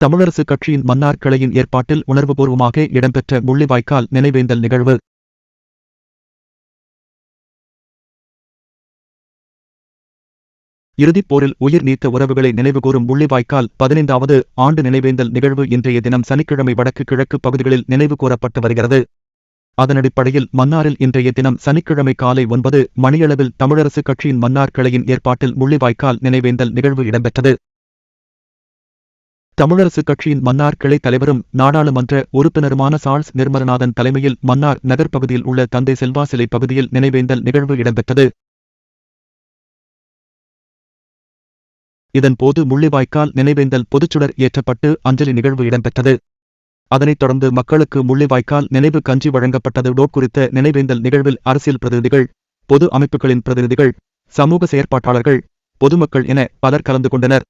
தமிழரசு கட்சியின் மன்னார் கிளையின் ஏற்பாட்டில் உணர்வுபூர்வமாக இடம்பெற்ற முள்ளிவாய்க்கால் நினைவேந்தல் நிகழ்வு. இறுதிப் போரில் உயிர் நீத்த உறவுகளை நினைவுகூரும் முள்ளிவாய்க்கால் பதினைந்தாவது ஆண்டு நினைவேந்தல் நிகழ்வு இன்றைய தினம் சனிக்கிழமை வடக்கு கிழக்கு பகுதிகளில் நினைவு கூறப்பட்டு வருகிறது. அதனடிப்படையில் மன்னாரில் இன்றைய தினம் சனிக்கிழமை காலை ஒன்பது மணியளவில் தமிழரசு கட்சியின் மன்னார் கிளையின் ஏற்பாட்டில் முள்ளிவாய்க்கால் நினைவேந்தல் நிகழ்வு இடம்பெற்றது. தமிழரசுக் கட்சியின் மன்னார் கிளை தலைவரும் நாடாளுமன்ற உறுப்பினருமான சார்ஸ் நிர்மலநாதன் தலைமையில் மன்னார் நகர் பகுதியில் உள்ள தந்தை செல்வா சிலை பகுதியில் நினைவேந்தல் நிகழ்வு இடம்பெற்றது. இதன்போது முள்ளிவாய்க்கால் நினைவேந்தல் பொதுச்சுடர் ஏற்றப்பட்டு அஞ்சலி நிகழ்வு இடம்பெற்றது. அதனைத் தொடர்ந்து மக்களுக்கு முள்ளிவாய்க்கால் நினைவு கஞ்சி வழங்கப்பட்டது டோட் குறித்த நினைவேந்தல் நிகழ்வில் அரசியல் பிரதிநிதிகள் பொது அமைப்புகளின் பிரதிநிதிகள் சமூக செயற்பாட்டாளர்கள் பொதுமக்கள் என பலர் கலந்து கொண்டனர்.